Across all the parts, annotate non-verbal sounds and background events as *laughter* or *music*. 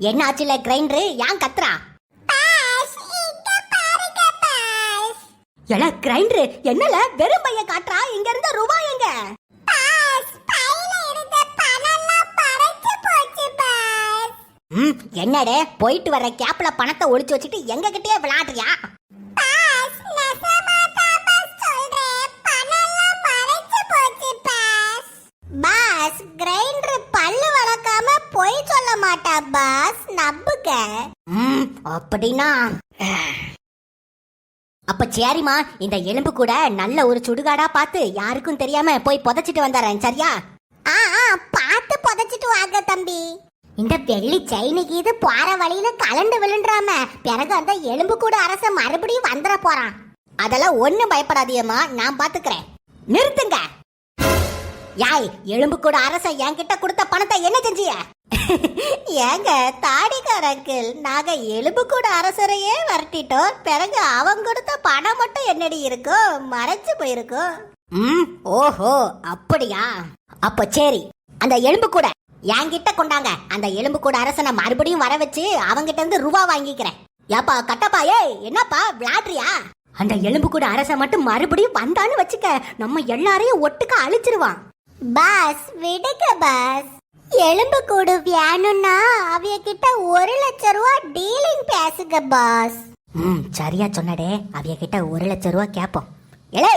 என்ன ஆச்சுல கிரைண்டரு ஏன் கத்துறா? எல கிரைண்டரு என்னல? வெறும் பைய காட்டுறா? இங்க இருந்த ரூபாய் எங்க? ம் என்னடே போயிட்டு வர கேப்ல பணத்தை ஒளிச்சு வச்சுட்டு எங்க கிட்டயே விளையாடுறியா? பாஸ் கிரைண்டர் பல்லு வளர்க்காம பொய் மாட்டா பாஸ். நம்புக ம் அப்படின்னா. அப்ப சரிம்மா இந்த எலும்பு கூட நல்ல ஒரு சுடுகாடா பார்த்து யாருக்கும் தெரியாம போய் புதைச்சிட்டு வந்தாரேன் சரியா? ஆ ஆ பார்த்து புதைச்சிட்டு வாங்க தம்பி. இந்த வெள்ளி செயினுக்கு இது போற வழியில கலண்டு விழுந்துறாம பிறகு அந்த எலும்பு கூட அரச மறுபடியும் வந்துட போறான். அதெல்லாம் ஒண்ணும் பயப்படாதீயம்மா நான் பாத்துக்கிறேன். நிறுத்துங்க. யாய் எலும்பு கூட அரச என்கிட்ட கொடுத்த பணத்தை என்ன செஞ்சிய? ஏங்க தாடிக்கார அங்கிள் நாங்க எலும்பு கூட அரசரையே வரட்டிட்டோம். பிறகு அவங்க கொடுத்த பணம் மட்டும் என்னடி இருக்கும் மறைச்சு போயிருக்கும் ம். ஓஹோ அப்படியா? அப்ப சரி அந்த எலும்பு கூட என்கிட்ட கொண்டாங்க. அந்த எலும்பு கூட அரசனை மறுபடியும் வர வச்சு அவங்கிட்ட இருந்து ரூபா வாங்கிக்கிறேன். ஏப்பா கட்டப்பா ஏய் என்னப்பா விளாடுறியா அந்த எலும்பு கூட அரச மட்டும் மறுபடியும் வந்தான்னு வச்சுக்க நம்ம எல்லாரையும் ஒட்டுக்க அழிச்சிருவான். பாஸ் விடுங்க பாஸ். எலும்பு கூடு வேணும்னா அவிய கிட்ட ஒரு லட்சம் ரூபா டீலிங் பேசுங்க பாஸ் ம் சரியா சொன்னடே. அவிய கிட்ட ஒரு லட்சம் ரூபா கேப்போம். ஏலே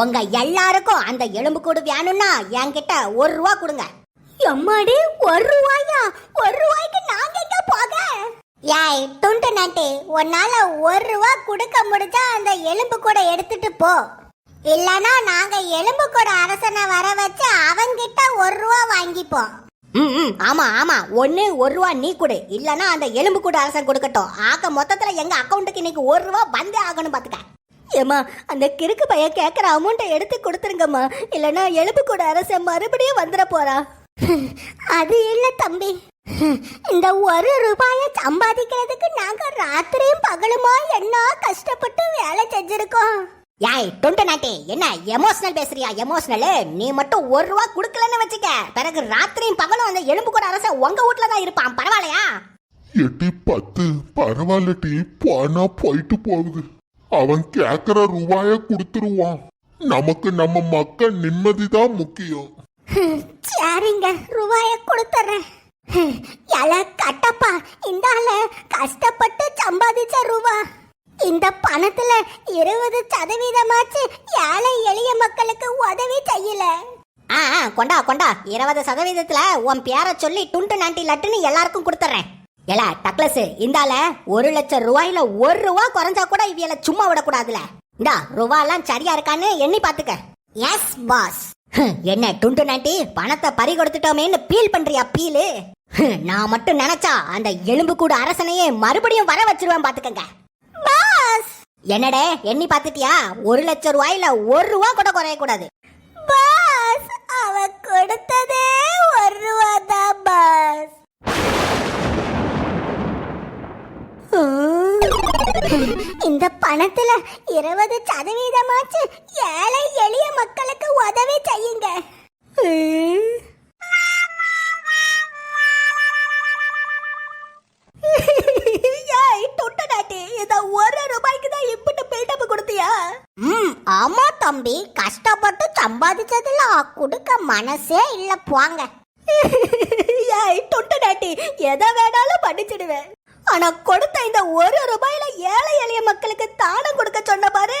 உங்க எல்லாருக்கும் அந்த எலும்பு கூடு வேணும்னா என்கிட்ட ஒரு ரூபா கொடுங்க. எம்மாடி ஒரு ரூபாயா? ஒரு ரூபாய்க்கு நாங்க எங்க போக? ஏய் துண்டு நாட்டி உன்னால ஒரு ரூபா கொடுக்க முடிஞ்சா அந்த எலும்பு கூட எடுத்துட்டு போ. இல்லனா நாங்க எலும்பு கூட அரசனை வர வச்சு அவங்கிட்ட ஒரு ரூபா வாங்கிப்போம். ம் ம், ஆமாம் ஆமாம் ஒன்று ஒரு ரூபா நீ கொடு. இல்லைன்னா அந்த எலும்பு கூட அரசன் கொடுக்கட்டும். ஆக மொத்தத்தில் எங்கள் அக்கௌண்ட்டுக்கு இன்னைக்கு ஒரு ரூபா வந்தே ஆகணும் பார்த்துக்க ஏமா அந்த கிறுக்கு பையன் கேட்குற அமௌண்ட்டை எடுத்து கொடுத்துருங்கம்மா. இல்லைன்னா எலும்பு கூட அரசன் மறுபடியும் வந்துட போறா. அது இல்லை தம்பி? இந்த ஒரு ரூபாயை சம்பாதிக்கிறதுக்கு நாங்கள் ராத்திரியும் பகலுமா என்ன கஷ்டப்பட்டு வேலை செஞ்சிருக்கோம்? யாய் டொண்டு நாட்டி என்ன எமோஷனல் பேசுறியா? எமோஷனல் நீ மட்டும் ஒரு ரூபா குடுக்கலன்னு வச்சுக்க. பிறகு ராத்திரியும் பகலும் அந்த எலும்பு கூட அரச உங்க வீட்ல தான் இருப்பான். பரவாயில்லையா? எட்டி பத்து பரவாயில்லட்டி போனா போயிட்டு போகுது. அவன் கேக்குற ரூபாய கொடுத்துருவான். நமக்கு நம்ம மக்கள் நிம்மதிதான் முக்கியம். சரிங்க ரூபாய கொடுத்துறேன். எல கட்டப்பா. இந்தால கஷ்டப்பட்டு சம்பாதிச்ச ரூபா. இந்த பணத்துல இருபது சதவீதமாச்சு ஏழை எளிய மக்களுக்கு உதவி செய்யல. ஆ ஆ, கொண்டா கொண்டா. இருபது சதவீதத்துல உன் பேரை சொல்லி டுண்டு நாண்டி லட்டுன்னு எல்லாருக்கும் கொடுத்துறேன். ஏல டக்ளஸ் இந்தால ஒரு லட்சம் ரூபாயில ஒரு ரூபா குறைஞ்சா கூட இவியல சும்மா விடக்கூடாதுல. இந்தா ரூபாலாம் சரியா இருக்கான்னு எண்ணி பாத்துக்க. எஸ் பாஸ் என்ன டுண்டு நாட்டி பணத்தை பறி கொடுத்துட்டோமேன்னு பீல் பண்றியா பீலு நான் மட்டும் நினைச்சா அந்த எலும்பு கூட அரசனையே மறுபடியும் வர வச்சிருவேன் பாத்துக்கங்க. என்னடே எண்ணி பாத்துட்டியா ஒரு லட்சம் ரூபாயில ஒரு ரூபா கூட குறைய கூடாது. பாஸ் அவ கொடுத்ததே ஒரு ரூபா தான் பாஸ். இந்த பணத்துல இருபது சதவீதமாச்சு ஏழை எளிய மக்களுக்கு உதவி செய்யுங்க. ஏய் தொட்டடாட்டி இத ஒரு ரூபாய்க்கு தான் இப்படி பில்டப் கொடுத்தியா? ம் ஆமா தம்பி. கஷ்டப்பட்டு சம்பாதிச்சதுல கொடுக்க மனசே இல்ல போங்க. ஏய் தொட்டு டாட்டி எதை வேணாலும் படிச்சிடுவேன் ஆனா கொடுத்த இந்த ஒரு ரூபாயில ஏழை எளிய மக்களுக்கு தானம் கொடுக்க சொன்ன பாரு.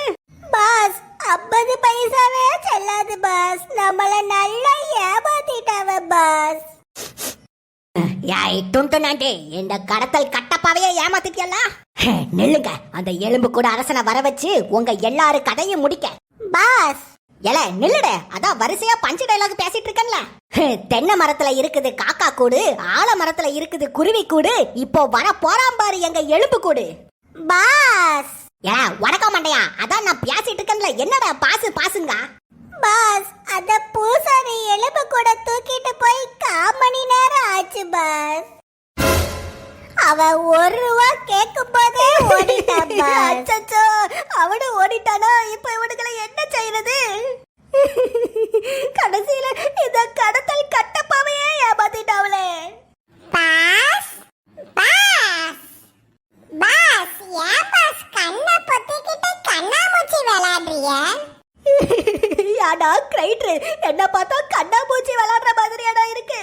பாஸ் ஐம்பது பைசாவே செல்லாது பாஸ். நம்மள நல்லா ஏமாத்திட்டாவ பாஸ். யாய் டுண்டு இந்த கடத்தல் கட்டப்பாவையே ஏமாத்திட்டியல்ல? நெல்லுங்க. அந்த எலும்பு கூட அரசனை வர வச்சு உங்க எல்லாரு கதையும் முடிக்க. பாஸ். எல நில்லுட. அதான் வரிசையா பஞ்சு டைலாக் பேசிட்டு இருக்கேன்ல. தென்னை மரத்துல இருக்குது காக்கா கூடு ஆல மரத்துல இருக்குது குருவி கூடு இப்போ வர போறாம் பாரு எங்க எலும்பு கூடு. பாஸ். ஏ வணக்கம் மாட்டையா அதான் நான் பேசிட்டு இருக்கேன்ல. என்னடா பாசு பாசுங்க? பாஸ் அத பூசாரி எலும்பு கூட தூக்கிட்டு போய் காமணி நேரம் ஆச்சு பாஸ். அவ ஒரு ரூபா கேட்கும் போதே ஓடிட்டான் அச்சச்சோ அவனும் ஓடிட்டானா? இப்போ இவனுங்களை என்ன செய்யறது கடைசியில இந்த கடத்தல் கட்டப்பாவையே ஏமாத்திட்டாவளே. Boss boss. பாஸ் ஏன் பாஸ் கண்ணை பொத்திக்கிட்டு கண்ணாமூச்சி விளையாட அடடா கிரைட்ரு என்ன பார்த்தா கண்ணா பூச்சி மாதிரியாடா இருக்கு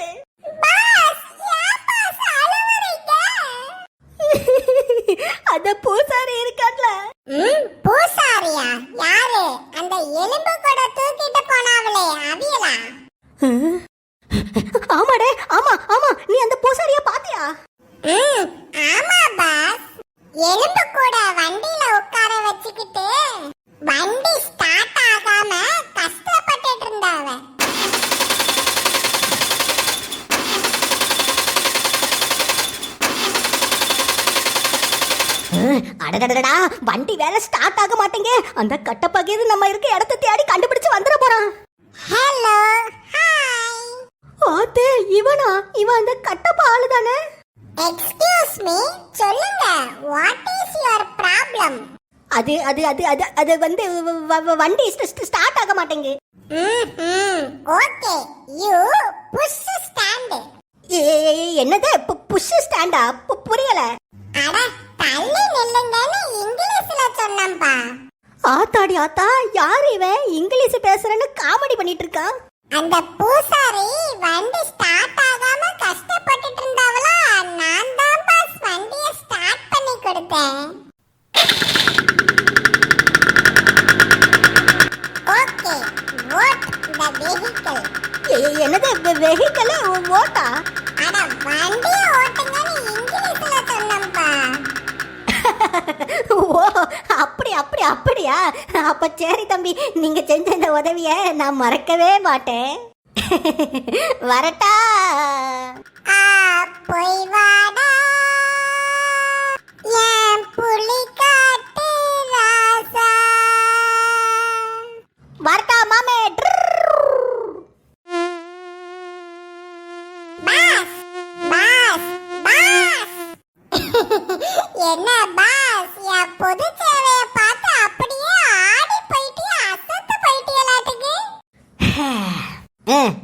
அந்த பூசாரி இருக்கான்ல ம், பூசாரியா யாரு அந்த எலும்பு கூட தூக்கிட்டு போனாவளே அவியலா ஆமாடே ஆமா ஆமா நீ அந்த பூசாரிய பாத்தியா ம், ஆமா பாஸ் எலும்பு கூட வண்டியில உட்கார வச்சுக்கிட்டு வண்டி ஸ்டார்ட் ஆகாம கஷ்டப்பட்டுட்டு இருந்தாவ அடடடடா வண்டி வேலை ஸ்டார்ட் ஆக மாட்டேங்க. அந்த கட்டப்பகிது நம்ம இருக்க இடத்த தேடி கண்டுபிடிச்சு வந்துட போறான். ஹலோ ஹாய் ஆத்தே இவனா? இவன் அந்த கட்டப்ப ஆளு தானே எக்ஸ்கியூஸ் மீ சொல்லுங்க வாட் இஸ் யுவர் ப்ராப்ளம் அது அது அது அது அது வந்து வ- வ- வ- வண்டி ஸ்டார்ட் ஆக மாட்டேங்கு. ஓகே யூ புஷ் ஸ்டாண்ட் ஏ, ஏ, ஏ, என்னது? புஷ் ஸ்டாண்டா புரியல. ஆத்தாடி ஆத்தா யார் இவன் இங்கிலீஷ் பேசுறேன்னு காமெடி பண்ணிட்டு இருக்கான் அந்த பூசாரி வண்டி ஸ்டார்ட் ஆகாம கஷ்டப்பட்டுட்டு இருந்தாவளா? நான் தான் பாஸ் வண்டியை ஸ்டார்ட் பண்ணி கொடுத்தேன். Okay what the vehicle. என்னது வெஹிக்கல் ஓட்டா? அட வண்டியை ஓ அப்படி அப்படி அப்படியா? அப்ப சரி தம்பி நீங்க செஞ்ச இந்த உதவிய நான் மறக்கவே மாட்டேன். வரட்டா.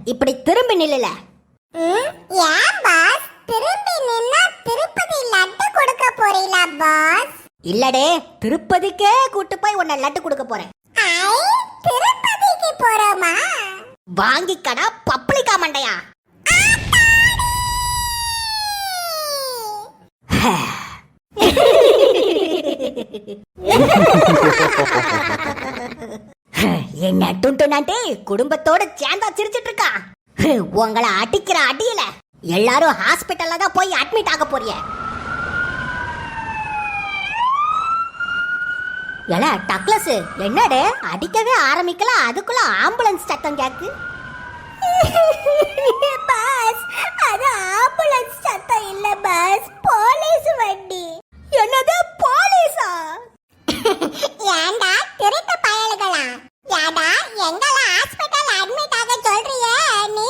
இப்படி திரும்பி நில்லுல. ம், ஏன் பாஸ்? திரும்பி நின்னா திருப்பதி லட்டு கொடுக்க போறீங்களா பாஸ்? இல்லடே திருப்பதிக்கே கூட்டு போய் உன்னை லட்டு கொடுக்க போறேன். ஐ திருப்பதிக்கு போறோமா? வாங்கிக்கடா பப்ளிகா மண்டையா. நாட்டி குடும்பத்தோட சேர்ந்தா சிரிச்சிட்டு இருக்கா உங்களை அடிக்கிற அடியில எல்லாரும் ஹாஸ்பிட்டல்ல தான் போய் அட்மிட் ஆக போறிய. ஏல டக்ளஸ் என்னடே அடிக்கவே ஆரம்பிக்கல அதுக்குள்ள ஆம்புலன்ஸ் சத்தம் கேக்கு. *laughs* பாஸ் அது ஆம்புலன்ஸ் சத்தம் இல்ல பாஸ் போலீஸ் வண்டி. என்னது போலீஸா? *laughs* ஏண்டா திருட்டு பயல்களா? ஏடா எங்கள ஹாஸ்பிடல் அட்மிட் ஆக சொல்றிய? நீ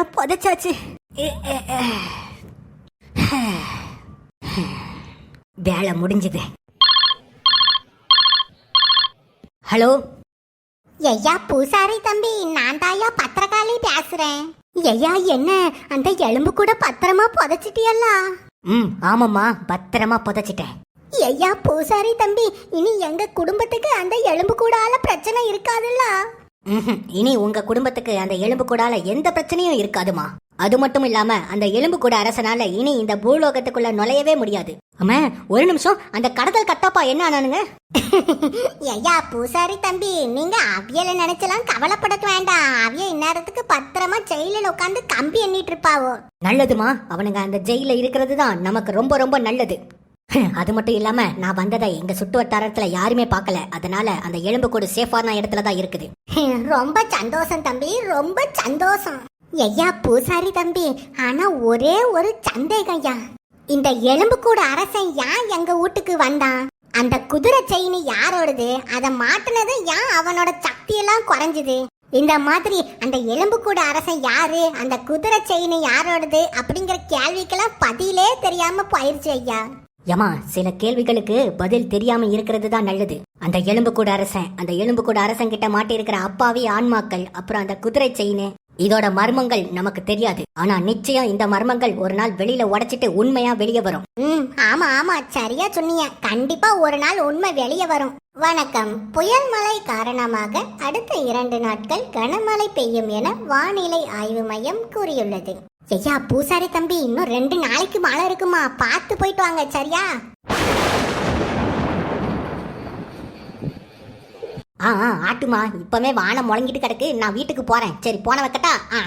வழியா புதைச்சாச்சு? வேலை முடிஞ்சது. ஹலோ? ஐயா பூசாரி தம்பி நான் தாயா பத்திரகாளி பேசுறேன். ஐயா என்ன? அந்த எலும்பு கூட பத்திரமா புதைச்சிட்டியல்ல? ம் ஆமாம்மா பத்திரமா புதைச்சிட்டேன். ஐயா பூசாரி தம்பி இனி எங்க குடும்பத்துக்கு அந்த எலும்பு கூடால பிரச்சனை இருக்காதுல்ல? இனி உங்க குடும்பத்துக்கு அந்த எலும்பு கூடால எந்த பிரச்சனையும் இருக்காதுமா? அது மட்டும் இல்லாம அந்த எலும்பு கூட அரசனால இனி இந்த பூலோகத்துக்குள்ள நுழையவே முடியாது. அம்மா ஒரு நிமிஷம். அந்த கடத்தல் கட்டப்பா என்ன ஆனானுங்க? ஐயா பூசாரி தம்பி நீங்க அவியல நினைச்சலாம் கவலைப்படக்க வேண்டாம். அவிய இந்நேரத்துக்கு பத்திரமா ஜெயிலில் உட்காந்து கம்பி எண்ணிட்டு இருப்பாவோ? நல்லதுமா. அவனுங்க அந்த ஜெயில இருக்கிறது தான் நமக்கு ரொம்ப ரொம்ப நல்லது. *laughs* அது மட்டும் இல்லாம நான் வந்ததை எங்க சுட்டு வட்டாரத்துல யாருமே பார்க்கல. அதனால அந்த எலும்பு கூடு சேஃபான இடத்துல தான் இருக்குது. *laughs* ரொம்ப சந்தோஷம் தம்பி ரொம்ப சந்தோஷம். ஐயா பூசாரி தம்பி ஆனா ஒரே ஒரு சந்தேகம் ஐயா. இந்த எலும்புக்கூட அரசன் ஏன் எங்க வீட்டுக்கு வந்தான்? அந்த குதிரை செயின் யாரோடது? அதை மாட்டினது ஏன் அவனோட சக்தியெல்லாம் குறைஞ்சுது. இந்த மாதிரி அந்த எலும்புக்கூட அரசன் யாரு? அந்த குதிரை செயின் யாரோடது? அப்படிங்கிற கேள்விக்கெல்லாம் பதிலே தெரியாம போயிருச்சு ஐயா. ஏமா சில கேள்விகளுக்கு பதில் தெரியாம இருக்கிறது தான் நல்லது. அந்த எலும்புக்கூட அரசன் அந்த எலும்புக்கூட அரசன் கிட்ட மாட்டி இருக்கிற அப்பாவி ஆன்மாக்கள் அப்புறம் அந்த குதிரை செயின் இதோட மர்மங்கள் நமக்கு தெரியாது. ஆனா நிச்சயம் இந்த மர்மங்கள் ஒரு நாள் வெளியில உடைச்சிட்டு உண்மையா வெளியே வரும். ம் ஆமா ஆமா சரியா சொன்னீங்க. கண்டிப்பா ஒரு நாள் உண்மை வெளியே வரும். வணக்கம். புயல் மழை காரணமாக அடுத்த இரண்டு நாட்கள் கனமழை பெய்யும் என வானிலை ஆய்வு மையம் கூறியுள்ளது. ஐயா பூசாரி தம்பி இன்னும் ரெண்டு நாளைக்கு மழை இருக்குமா? பார்த்து போயிட்டு வாங்க சரியா? ஆ ஆட்டுமா இப்பவே வானம் முழங்கிட்டு கிடக்கு. நான் வீட்டுக்கு போறேன். சரி போன வைக்கட்டா? ஆ.